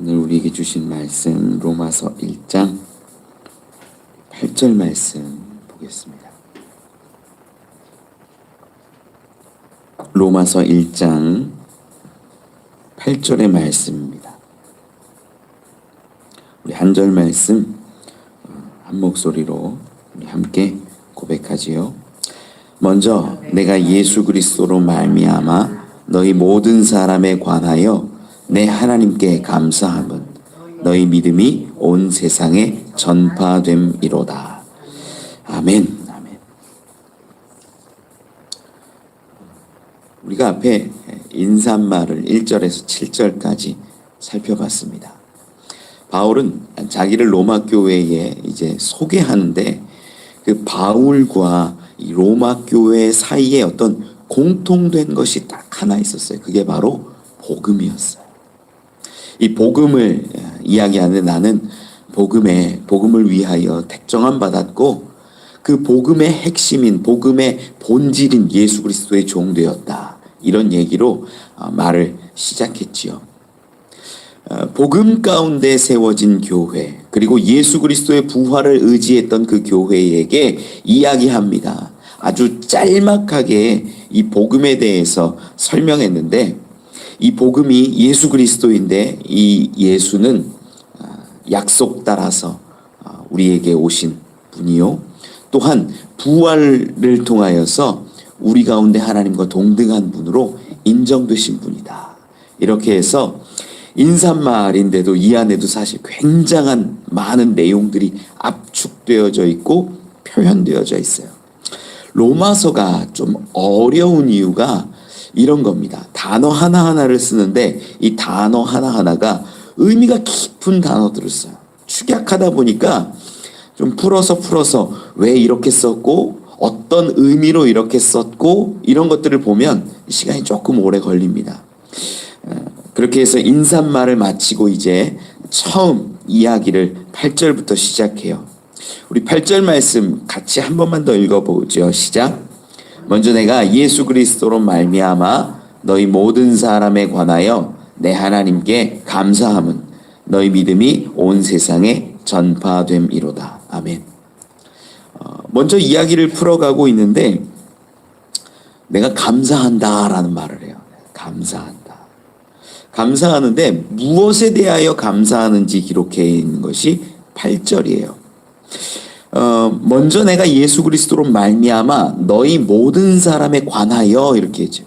오늘 우리에게 주신 말씀 로마서 1장 8절 말씀 보겠습니다. 로마서 1장 8절의 말씀입니다. 우리 한 절 말씀 어, 한 목소리로 우리 함께 고백하지요. 먼저 내가 예수 그리스도로 말미암아 너희 모든 사람에 관하여 내 하나님께 감사함은 너희 믿음이 온 세상에 전파됨이로다. 아멘. 아멘. 우리가 앞에 인사말을 1절에서 7절까지 살펴봤습니다. 바울은 자기를 로마 교회에 이제 소개하는데 그 바울과 이 로마 교회 사이에 어떤 공통된 것이 딱 하나 있었어요. 그게 바로 복음이었어요. 이 복음을 이야기하는 나는 복음에 복음을 위하여 택정함 받았고 그 복음의 핵심인 복음의 본질인 예수 그리스도의 종 되었다. 이런 얘기로 어, 말을 시작했지요. 어, 복음 가운데 세워진 교회 그리고 예수 그리스도의 부활을 의지했던 그 교회에게 이야기합니다. 아주 짤막하게 이 복음에 대해서 설명했는데 이 복음이 예수 그리스도인데 이 예수는 아, 약속 따라서 아, 우리에게 오신 분이요. 또한 부활을 통하여서 우리 가운데 하나님과 동등한 분으로 인정되신 분이다. 이렇게 해서 인사말인데도 이 안에도 사실 굉장한 많은 내용들이 압축되어져 있고 표현되어져 있어요. 로마서가 좀 어려운 이유가 이런 겁니다. 단어 하나하나를 쓰는데 이 단어 하나하나가 의미가 깊은 단어들을 써요. 축약하다 보니까 좀 풀어서 풀어서 왜 이렇게 썼고 어떤 의미로 이렇게 썼고 이런 것들을 보면 시간이 조금 오래 걸립니다. 어, 그렇게 해서 인사말을 마치고 이제 처음 이야기를 8절부터 시작해요. 우리 8절 말씀 같이 한 번만 더 읽어보죠. 시작. 먼저 내가 예수 그리스도로 말미암아 너희 모든 사람에 관하여 내 하나님께 감사함은 너희 믿음이 온 세상에 전파됨이로다. 아멘. 어, 먼저 이야기를 풀어가고 있는데 내가 감사한다라는 말을 해요. 감사한다. 감사하는데 무엇에 대하여 감사하는지 기록해 있는 것이 8절이에요. 어, 먼저 내가 예수 그리스도로 말미암아 너희 모든 사람에 관하여 이렇게 했죠.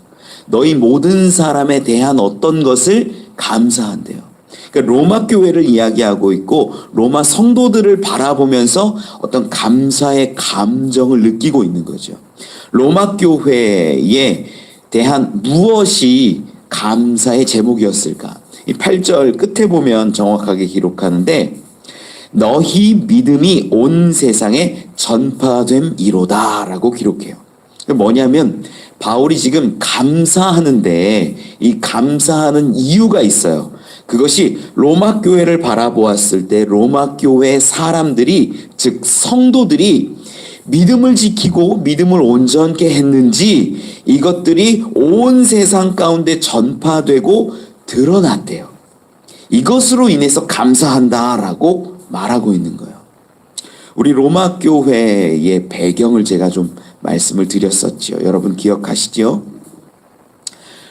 너희 모든 사람에 대한 어떤 것을 감사한대요. 그러니까 로마 교회를 이야기하고 있고 로마 성도들을 바라보면서 어떤 감사의 감정을 느끼고 있는 거죠. 로마 교회에 대한 무엇이 감사의 제목이었을까? 이 8절 끝에 보면 정확하게 기록하는데 너희 믿음이 온 세상에 전파됨이로다라고 기록해요. 뭐냐면 바울이 지금 감사하는데 이 감사하는 이유가 있어요. 그것이 로마 교회를 바라보았을 때 로마 교회 사람들이 즉 성도들이 믿음을 지키고 믿음을 온전케 했는지 이것들이 온 세상 가운데 전파되고 드러났대요. 이것으로 인해서 감사한다라고 말하고 있는 거예요. 우리 로마 교회의 배경을 제가 좀 말씀을 드렸었지요. 여러분 기억하시죠?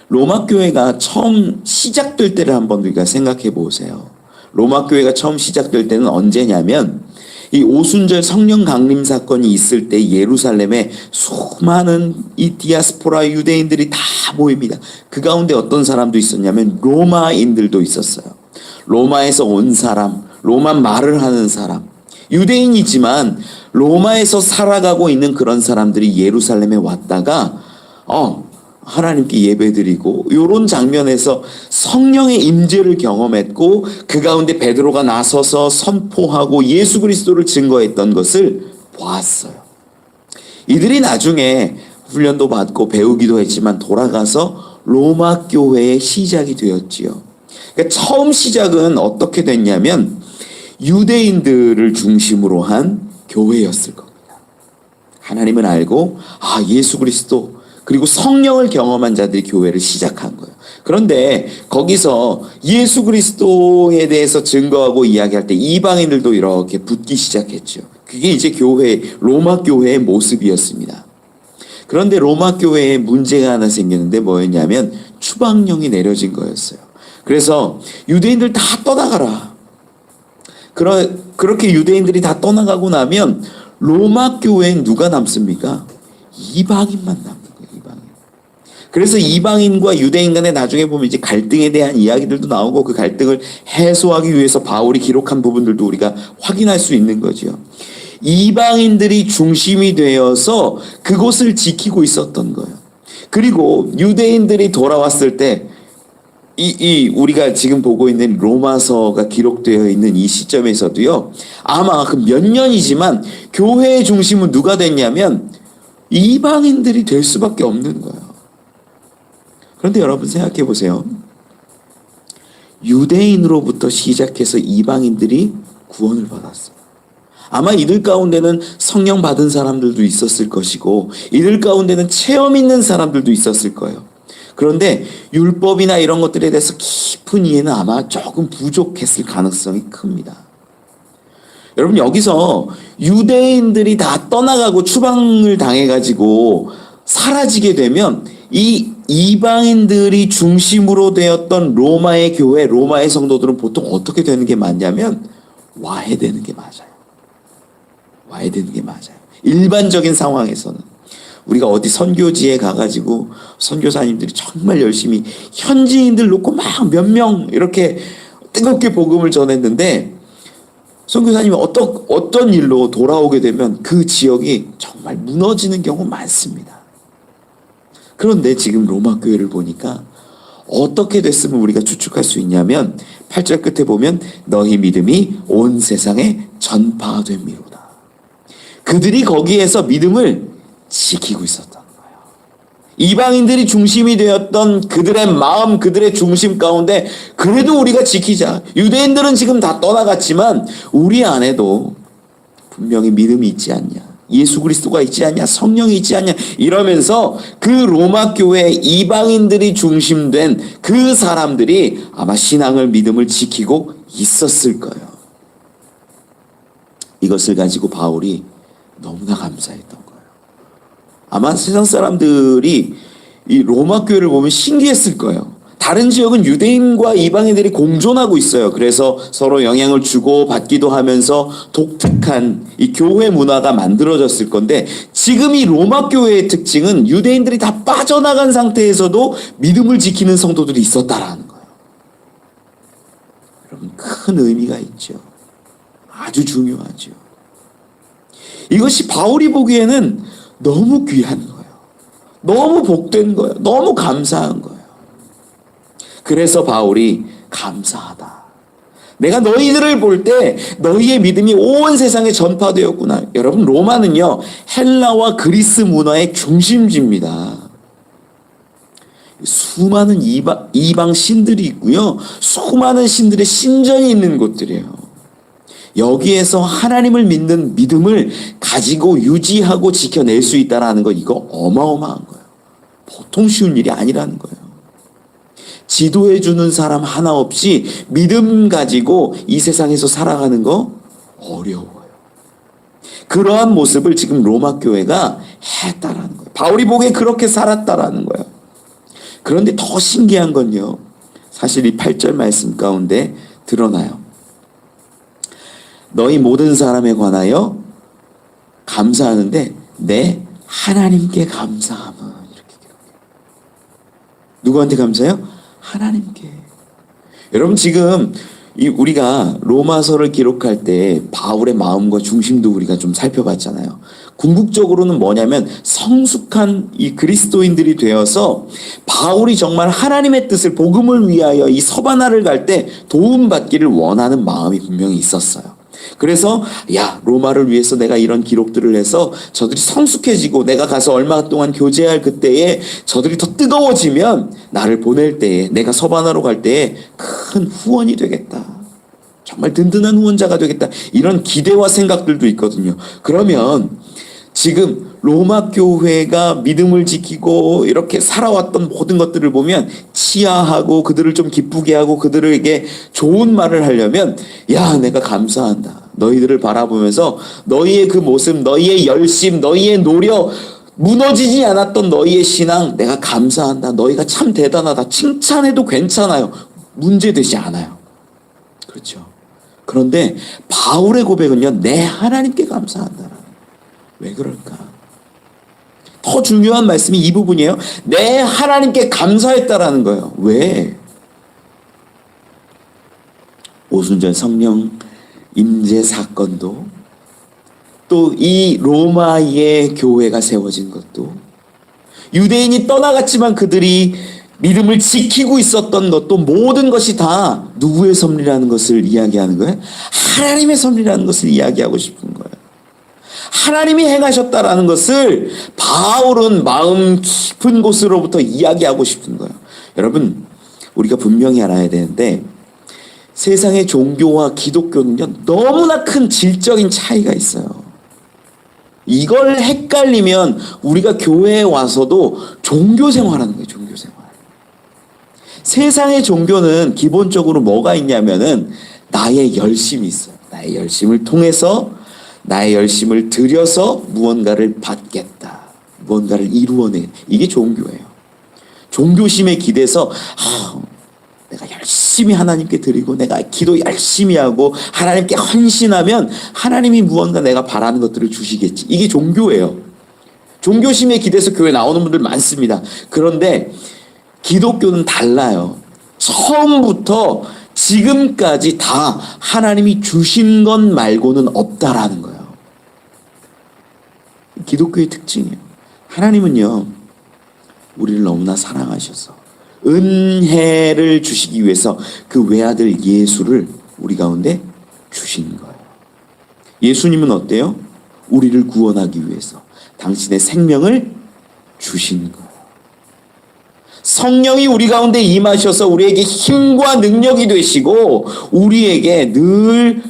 로마 교회가 처음 시작될 때를 한번 우리가 생각해 보세요. 로마 교회가 처음 시작될 때는 언제냐면 이 오순절 성령 강림 사건이 있을 때 예루살렘에 수많은 이 디아스포라 유대인들이 다 모입니다. 그 가운데 어떤 사람도 있었냐면 로마인들도 있었어요. 로마에서 온 사람, 로마 말을 하는 사람, 유대인이지만 로마에서 살아가고 있는 그런 사람들이 예루살렘에 왔다가 어 하나님께 예배드리고 이런 장면에서 성령의 임재를 경험했고 그 가운데 베드로가 나서서 선포하고 예수 그리스도를 증거했던 것을 보았어요. 이들이 나중에 훈련도 받고 배우기도 했지만 돌아가서 로마 교회의 시작이 되었지요. 그러니까 처음 시작은 어떻게 됐냐면 유대인들을 중심으로 한 교회였을 겁니다. 하나님을 알고 아 예수 그리스도 그리고 성령을 경험한 자들이 교회를 시작한 거예요. 그런데 거기서 예수 그리스도에 대해서 증거하고 이야기할 때 이방인들도 이렇게 붙기 시작했죠. 그게 이제 교회, 로마 교회의 모습이었습니다. 그런데 로마 교회에 문제가 하나 생겼는데 뭐였냐면 추방령이 내려진 거였어요. 그래서 유대인들 다 떠나가라. 그러, 그렇게 유대인들이 다 떠나가고 나면 로마 교회엔 누가 남습니까? 이방인만 남는 거예요, 이방인. 그래서 이방인과 유대인 간에 나중에 보면 이제 갈등에 대한 이야기들도 나오고 그 갈등을 해소하기 위해서 바울이 기록한 부분들도 우리가 확인할 수 있는 거죠. 이방인들이 중심이 되어서 그곳을 지키고 있었던 거예요. 그리고 유대인들이 돌아왔을 때 이, 이, 우리가 지금 보고 있는 로마서가 기록되어 있는 이 시점에서도요, 아마 그 몇 년이지만 교회의 중심은 누가 됐냐면 이방인들이 될 수밖에 없는 거예요. 그런데 여러분 생각해 보세요. 유대인으로부터 시작해서 이방인들이 구원을 받았어요. 아마 이들 가운데는 성령 받은 사람들도 있었을 것이고, 이들 가운데는 체험 있는 사람들도 있었을 거예요. 그런데 율법이나 이런 것들에 대해서 깊은 이해는 아마 조금 부족했을 가능성이 큽니다. 여러분, 여기서 유대인들이 다 떠나가고 추방을 당해가지고 사라지게 되면 이 이방인들이 중심으로 되었던 로마의 교회, 로마의 성도들은 보통 어떻게 되는 게 맞냐면 와해되는 게 맞아요. 와해되는 게 맞아요. 일반적인 상황에서는. 우리가 어디 선교지에 가가지고 선교사님들이 정말 열심히 현지인들 놓고 막 몇 명 이렇게 뜨겁게 복음을 전했는데 선교사님이 어떤 어떤 일로 돌아오게 되면 그 지역이 정말 무너지는 경우 많습니다. 그런데 지금 로마 교회를 보니까 어떻게 됐으면 우리가 추측할 수 있냐면 8절 끝에 보면 너희 믿음이 온 세상에 전파됨이로다. 그들이 거기에서 믿음을 지키고 있었던 거예요. 이방인들이 중심이 되었던 그들의 마음, 그들의 중심 가운데 그래도 우리가 지키자. 유대인들은 지금 다 떠나갔지만 우리 안에도 분명히 믿음이 있지 않냐. 예수 그리스도가 있지 않냐, 성령이 있지 않냐, 이러면서 그 로마 교회 이방인들이 중심된 그 사람들이 아마 신앙을, 믿음을 지키고 있었을 거예요. 이것을 가지고 바울이 너무나 감사했던. 아마 세상 사람들이 이 로마 교회를 보면 신기했을 거예요. 다른 지역은 유대인과 이방인들이 공존하고 있어요. 그래서 서로 영향을 주고 받기도 하면서 독특한 이 교회 문화가 만들어졌을 건데 지금 이 로마 교회의 특징은 유대인들이 다 빠져나간 상태에서도 믿음을 지키는 성도들이 있었다라는 거예요. 여러분 큰 의미가 있죠. 아주 중요하죠. 이것이 바울이 보기에는 너무 귀한 거예요. 너무 복된 거예요. 너무 감사한 거예요. 그래서 바울이 감사하다. 내가 너희들을 볼 때 너희의 믿음이 온 세상에 전파되었구나. 여러분 로마는요 헬라와 그리스 문화의 중심지입니다. 수많은 이방, 이방 신들이 있고요. 수많은 신들의 신전이 있는 곳들이에요. 여기에서 하나님을 믿는 믿음을 가지고 유지하고 지켜낼 수 있다라는 거 이거 어마어마한 거예요. 보통 쉬운 일이 아니라는 거예요. 지도해 주는 사람 하나 없이 믿음 가지고 이 세상에서 살아가는 거 어려워요. 그러한 모습을 지금 로마 교회가 했다라는 거예요. 바울이 보기에 그렇게 살았다라는 거예요. 그런데 더 신기한 건요. 사실 이 8절 말씀 가운데 드러나요. 너희 모든 사람에 관하여 감사하는데 내 하나님께 감사함은 이렇게 기록해요. 누구한테 감사해요? 하나님께. 여러분 지금 이 우리가 로마서를 기록할 때 바울의 마음과 중심도 우리가 좀 살펴봤잖아요. 궁극적으로는 뭐냐면 성숙한 이 그리스도인들이 되어서 바울이 정말 하나님의 뜻을 복음을 위하여 이 서바나를 갈 때 도움받기를 원하는 마음이 분명히 있었어요. 그래서 야 로마를 위해서 내가 이런 기록들을 해서 저들이 성숙해지고 내가 가서 얼마 동안 교제할 그때에 저들이 더 뜨거워지면 나를 보낼 때에 내가 서바나로 갈 때에 큰 후원이 되겠다. 정말 든든한 후원자가 되겠다. 이런 기대와 생각들도 있거든요. 그러면 지금 로마 교회가 믿음을 지키고 이렇게 살아왔던 모든 것들을 보면 치하하고 그들을 좀 기쁘게 하고 그들에게 좋은 말을 하려면 야 내가 감사한다. 너희들을 바라보면서 너희의 그 모습 너희의 열심 너희의 노력 무너지지 않았던 너희의 신앙 내가 감사한다. 너희가 참 대단하다. 칭찬해도 괜찮아요. 문제되지 않아요. 그렇죠. 그런데 바울의 고백은요 내 하나님께 감사한다 왜 그럴까? 더 중요한 말씀이 이 부분이에요. 내 하나님께 감사했다라는 거예요. 왜? 오순절 성령 임재 사건도 또 이 로마의 교회가 세워진 것도 유대인이 떠나갔지만 그들이 믿음을 지키고 있었던 것도 모든 것이 다 누구의 섭리라는 것을 이야기하는 거예요? 하나님의 섭리라는 것을 이야기하고 싶은 거예요. 하나님이 행하셨다라는 것을 바울은 마음 깊은 곳으로부터 이야기하고 싶은 거예요. 여러분, 우리가 분명히 알아야 되는데 세상의 종교와 기독교는요, 너무나 큰 질적인 차이가 있어요. 이걸 헷갈리면 우리가 교회에 와서도 종교 생활하는 거예요, 종교 생활. 세상의 종교는 기본적으로 뭐가 있냐면은 나의 열심이 있어요. 나의 열심을 통해서 나의 열심을 들여서 무언가를 받겠다. 무언가를 이루어내. 이게 종교예요. 종교심에 기대서 아, 내가 열심히 하나님께 드리고 내가 기도 열심히 하고 하나님께 헌신하면 하나님이 무언가 내가 바라는 것들을 주시겠지. 이게 종교예요. 종교심에 기대서 교회 나오는 분들 많습니다. 그런데 기독교는 달라요. 처음부터 지금까지 다 하나님이 주신 것 말고는 없다라는 거예요. 기독교의 특징이에요. 하나님은요, 우리를 너무나 사랑하셔서 은혜를 주시기 위해서 그 외아들 예수를 우리 가운데 주신 거예요. 예수님은 어때요? 우리를 구원하기 위해서 당신의 생명을 주신 거예요. 성령이 우리 가운데 임하셔서 우리에게 힘과 능력이 되시고 우리에게 늘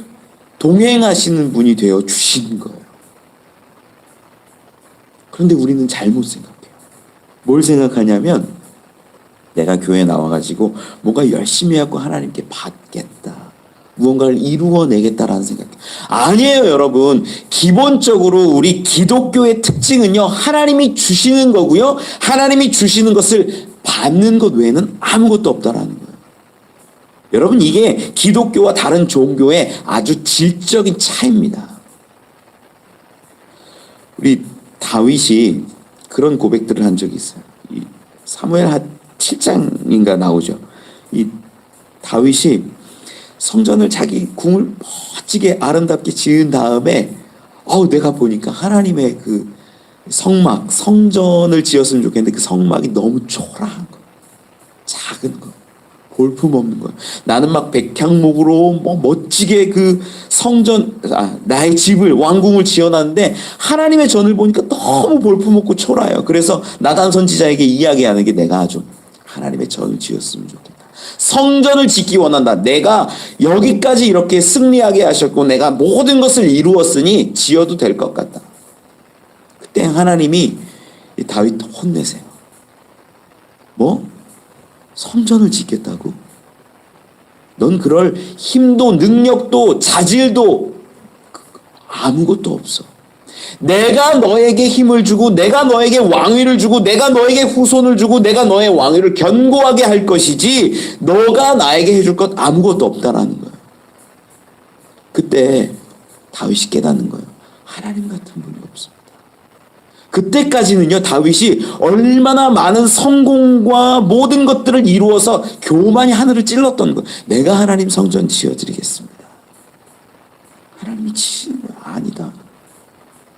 동행하시는 분이 되어 주신 거예요. 그런데 우리는 잘못 생각해요. 뭘 생각하냐면 내가 교회 나와가지고 뭔가 열심히 하고 하나님께 받겠다. 무언가를 이루어내겠다라는 생각. 아니에요, 여러분. 기본적으로 우리 기독교의 특징은요, 하나님이 주시는 거고요, 하나님이 주시는 것을 받는 것 외에는 아무것도 없다라는 거예요. 여러분, 이게 기독교와 다른 종교의 아주 질적인 차이입니다. 우리 다윗이 그런 고백들을 한 적이 있어요. 이 사무엘 한 7장인가 나오죠. 이 다윗이 성전을 자기 궁을 멋지게 아름답게 지은 다음에 어우 내가 보니까 하나님의 그 성막 성전을 지었으면 좋겠는데 그 성막이 너무 초라한 거 작은 거 볼품 없는 거야. 나는 막 백향목으로 뭐 멋지게 그 성전 아, 나의 집을 왕궁을 지어놨는데 하나님의 전을 보니까 너무 볼품 없고 초라해요. 그래서 나단 선지자에게 이야기하는 게 내가 아주 하나님의 전을 지었으면 좋겠다. 성전을 짓기 원한다. 내가 여기까지 이렇게 승리하게 하셨고 내가 모든 것을 이루었으니 지어도 될 것 같다. 그때 하나님이 다윗 혼내세요. 뭐? 성전을 짓겠다고? 넌 그럴 힘도 능력도 자질도 아무것도 없어. 내가 너에게 힘을 주고 내가 너에게 왕위를 주고 내가 너에게 후손을 주고 내가 너의 왕위를 견고하게 할 것이지 너가 나에게 해줄 것 아무것도 없다라는 거예요. 그때 다윗이 깨닫는 거예요. 하나님 같은 분이. 그때까지는요, 다윗이 얼마나 많은 성공과 모든 것들을 이루어서 교만이 하늘을 찔렀던 거. 내가 하나님 성전 지어드리겠습니다. 하나님이 치시는 거야. 아니다.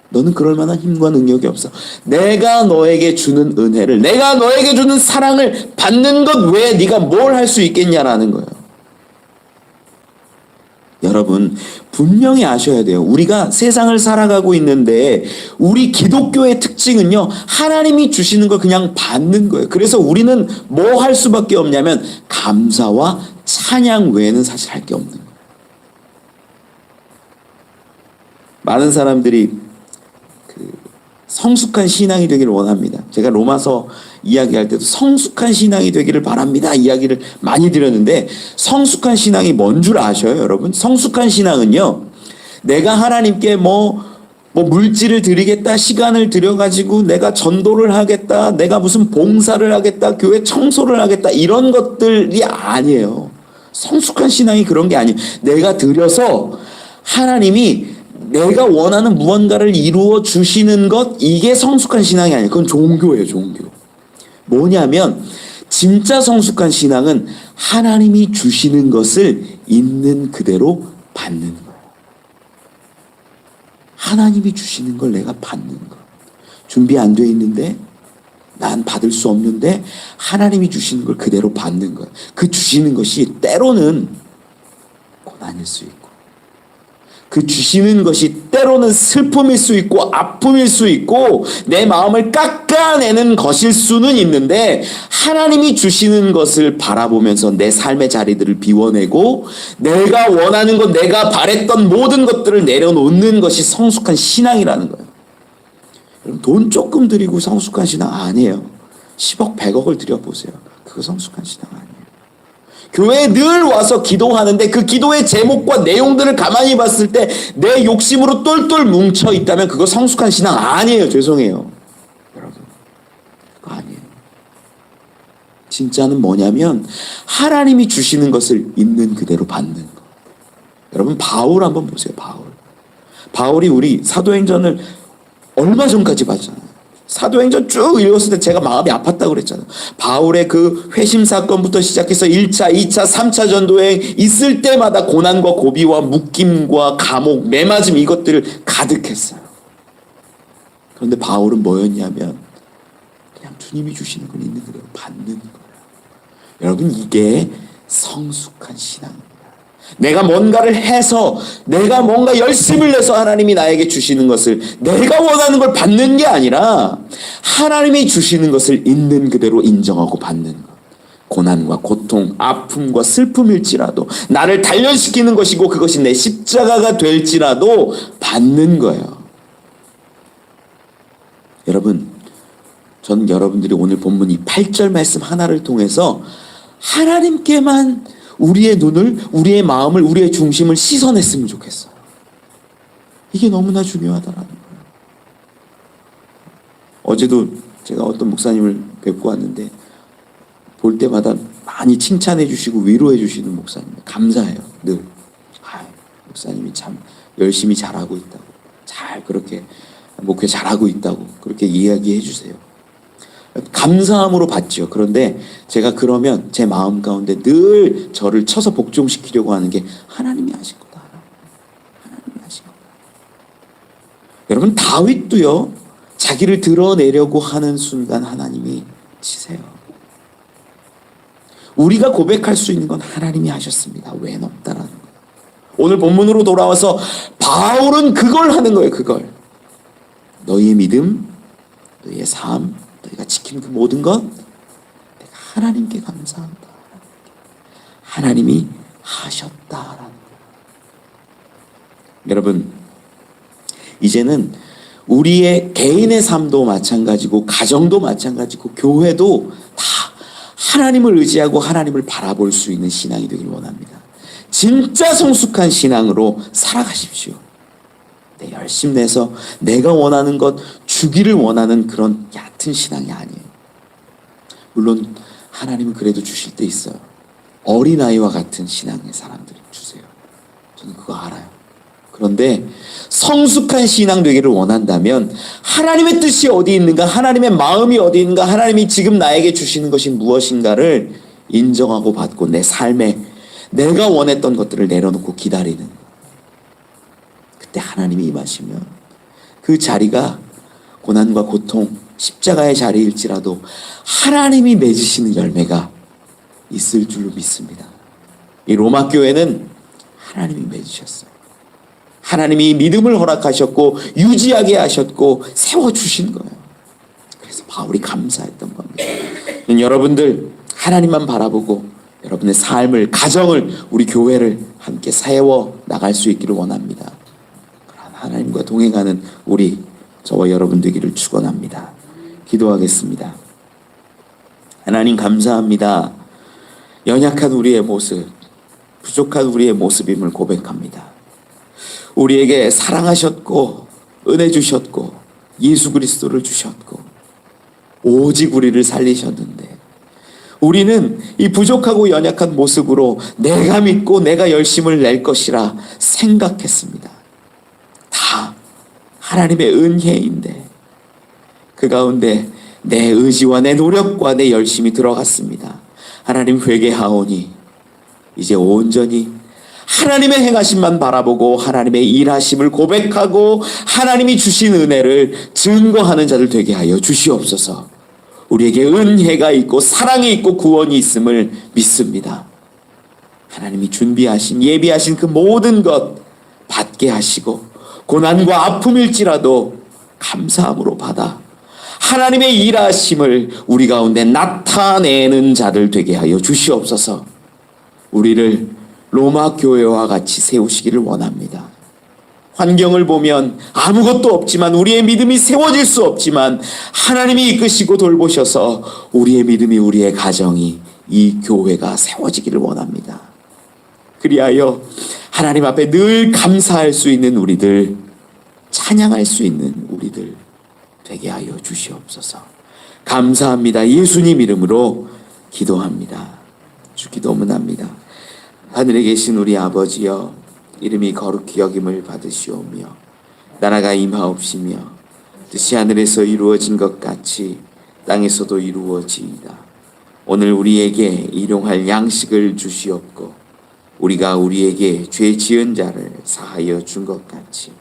너는 그럴 만한 힘과 능력이 없어. 내가 너에게 주는 은혜를, 내가 너에게 주는 사랑을 받는 것 외에 네가 뭘 할 수 있겠냐라는 거예요. 여러분, 분명히 아셔야 돼요. 우리가 세상을 살아가고 있는데, 우리 기독교의 특징은요, 하나님이 주시는 걸 그냥 받는 거예요. 그래서 우리는 뭐 할 수밖에 없냐면, 감사와 찬양 외에는 사실 할 게 없는 거예요. 많은 사람들이 그 성숙한 신앙이 되기를 원합니다. 제가 로마서 이야기할 때도 성숙한 신앙이 되기를 바랍니다. 이야기를 많이 드렸는데 성숙한 신앙이 뭔 줄 아셔요, 여러분? 성숙한 신앙은요. 내가 하나님께 뭐, 뭐 물질을 드리겠다, 시간을 들여가지고 내가 전도를 하겠다, 내가 무슨 봉사를 하겠다, 교회 청소를 하겠다, 이런 것들이 아니에요. 성숙한 신앙이 그런 게 아니에요. 내가 드려서 하나님이 내가 원하는 무언가를 이루어 주시는 것, 이게 성숙한 신앙이 아니에요. 그건 종교예요, 종교. 뭐냐면, 진짜 성숙한 신앙은 하나님이 주시는 것을 있는 그대로 받는 거예요. 하나님이 주시는 걸 내가 받는 거. 준비 안 돼 있는데 난 받을 수 없는데 하나님이 주시는 걸 그대로 받는 거예요. 그 주시는 것이 때로는 고난일 수 있고 그 주시는 것이 때로는 슬픔일 수 있고 아픔일 수 있고 내 마음을 깎아내는 것일 수는 있는데 하나님이 주시는 것을 바라보면서 내 삶의 자리들을 비워내고 내가 원하는 것 내가 바랬던 모든 것들을 내려놓는 것이 성숙한 신앙이라는 거예요. 돈 조금 드리고 성숙한 신앙 아니에요. 10억 100억을 드려보세요. 그거 성숙한 신앙 아니에요. 교회에 늘 와서 기도하는데 그 기도의 제목과 내용들을 가만히 봤을 때 내 욕심으로 똘똘 뭉쳐 있다면 그거 성숙한 신앙 아니에요. 죄송해요. 여러분. 그거 아니에요. 진짜는 뭐냐면 하나님이 주시는 것을 있는 그대로 받는 거. 여러분 바울 한번 보세요. 바울. 바울이 우리 사도행전을 얼마 전까지 봤잖아요. 사도행전 쭉 읽었을 때 제가 마음이 아팠다고 그랬잖아요. 바울의 그 회심 사건부터 시작해서 1차, 2차, 3차 전도행 있을 때마다 고난과 고비와 묶임과 감옥, 매맞음 이것들을 가득했어요. 그런데 바울은 뭐였냐면 그냥 주님이 주시는 걸 있는 그대로 받는 거예요. 여러분 이게 성숙한 신앙입니다. 내가 뭔가를 해서 내가 뭔가 열심을 내서 하나님이 나에게 주시는 것을 내가 원하는 걸 받는 게 아니라 하나님이 주시는 것을 있는 그대로 인정하고 받는 것. 고난과 고통, 아픔과 슬픔일지라도 나를 단련시키는 것이고 그것이 내 십자가가 될지라도 받는 거예요. 여러분, 저는 여러분들이 오늘 본문 이 8절 말씀 하나를 통해서 하나님께만 우리의 눈을, 우리의 마음을, 우리의 중심을 씻어냈으면 좋겠어요. 이게 너무나 중요하다라는 거예요. 어제도 제가 어떤 목사님을 뵙고 왔는데 볼 때마다 많이 칭찬해 주시고 위로해 주시는 목사님 감사해요. 늘. 아, 목사님이 참 열심히 잘하고 있다고. 잘 그렇게 목회 잘하고 있다고 그렇게 이야기해 주세요. 감사함으로 받죠. 그런데 제가 그러면 제 마음 가운데 늘 저를 쳐서 복종시키려고 하는 게 하나님이 하신 거다. 하나님이 하신 거다. 여러분 다윗도요. 자기를 드러내려고 하는 순간 하나님이 치세요. 우리가 고백할 수 있는 건 하나님이 하셨습니다. 외엔 없다라는 거예요. 오늘 본문으로 돌아와서 바울은 그걸 하는 거예요. 그걸. 너희의 믿음, 너희의 삶, 너희가 지킨 그 모든 것 내가 하나님께 감사한다. 하나님이 하셨다라는. 여러분 이제는 우리의 개인의 삶도 마찬가지고 가정도 마찬가지고 교회도 다 하나님을 의지하고 하나님을 바라볼 수 있는 신앙이 되길 원합니다. 진짜 성숙한 신앙으로 살아가십시오. 내 열심 내서 내가 원하는 것 주기를 원하는 그런 얕은 신앙이 아니에요. 물론 하나님은 그래도 주실 때 있어요. 어린아이와 같은 신앙의 사람들이 주세요. 저는 그거 알아요. 그런데 성숙한 신앙 되기를 원한다면 하나님의 뜻이 어디 있는가, 하나님의 마음이 어디 있는가, 하나님이 지금 나에게 주시는 것이 무엇인가를 인정하고 받고 내 삶에 내가 원했던 것들을 내려놓고 기다리는 것. 그때 하나님이 임하시면 그 자리가 고난과 고통, 십자가의 자리일지라도 하나님이 맺으시는 열매가 있을 줄로 믿습니다. 이 로마 교회는 하나님이 맺으셨어요. 하나님이 믿음을 허락하셨고 유지하게 하셨고 세워 주신 거예요. 그래서 바울이 감사했던 겁니다. 여러분들 하나님만 바라보고 여러분의 삶을 가정을 우리 교회를 함께 세워 나갈 수 있기를 원합니다. 하나님과 동행하는 우리 저와 여러분 되기를 축원합니다. 기도하겠습니다. 하나님 감사합니다. 연약한 우리의 모습, 부족한 우리의 모습임을 고백합니다. 우리에게 사랑하셨고 은혜 주셨고 예수 그리스도를 주셨고 오직 우리를 살리셨는데 우리는 이 부족하고 연약한 모습으로 내가 믿고 내가 열심을 낼 것이라 생각했습니다. 다 하나님의 은혜인데 그 가운데 내 의지와 내 노력과 내 열심이 들어갔습니다. 하나님 회개하오니 이제 온전히 하나님의 행하심만 바라보고 하나님의 일하심을 고백하고 하나님이 주신 은혜를 증거하는 자들 되게 하여 주시옵소서. 우리에게 은혜가 있고 사랑이 있고 구원이 있음을 믿습니다. 하나님이 준비하신 예비하신 그 모든 것 받게 하시고 고난과 아픔일지라도 감사함으로 받아 하나님의 일하심을 우리 가운데 나타내는 자들 되게 하여 주시옵소서. 우리를 로마 교회와 같이 세우시기를 원합니다. 환경을 보면 아무것도 없지만 우리의 믿음이 세워질 수 없지만 하나님이 이끄시고 돌보셔서 우리의 믿음이 우리의 가정이 이 교회가 세워지기를 원합니다. 그리하여 하나님 앞에 늘 감사할 수 있는 우리들, 찬양할 수 있는 우리들 되게 하여 주시옵소서. 감사합니다. 예수님 이름으로 기도합니다. 주 기 도문합니다. 하늘에 계신 우리 아버지여 이름이 거룩히 여김을 받으시오며 나라가 임하옵시며 뜻이 하늘에서 이루어진 것 같이 땅에서도 이루어지이다. 오늘 우리에게 일용할 양식을 주시옵고 우리가 우리에게 죄 지은 자를 사하여 준 것 같이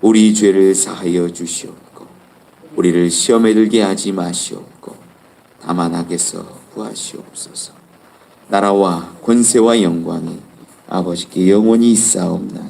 우리 죄를 사하여 주시옵고 우리를 시험에 들게 하지 마시옵고 다만 악에서 구하시옵소서. 나라와 권세와 영광이 아버지께 영원히 있사옵나이다.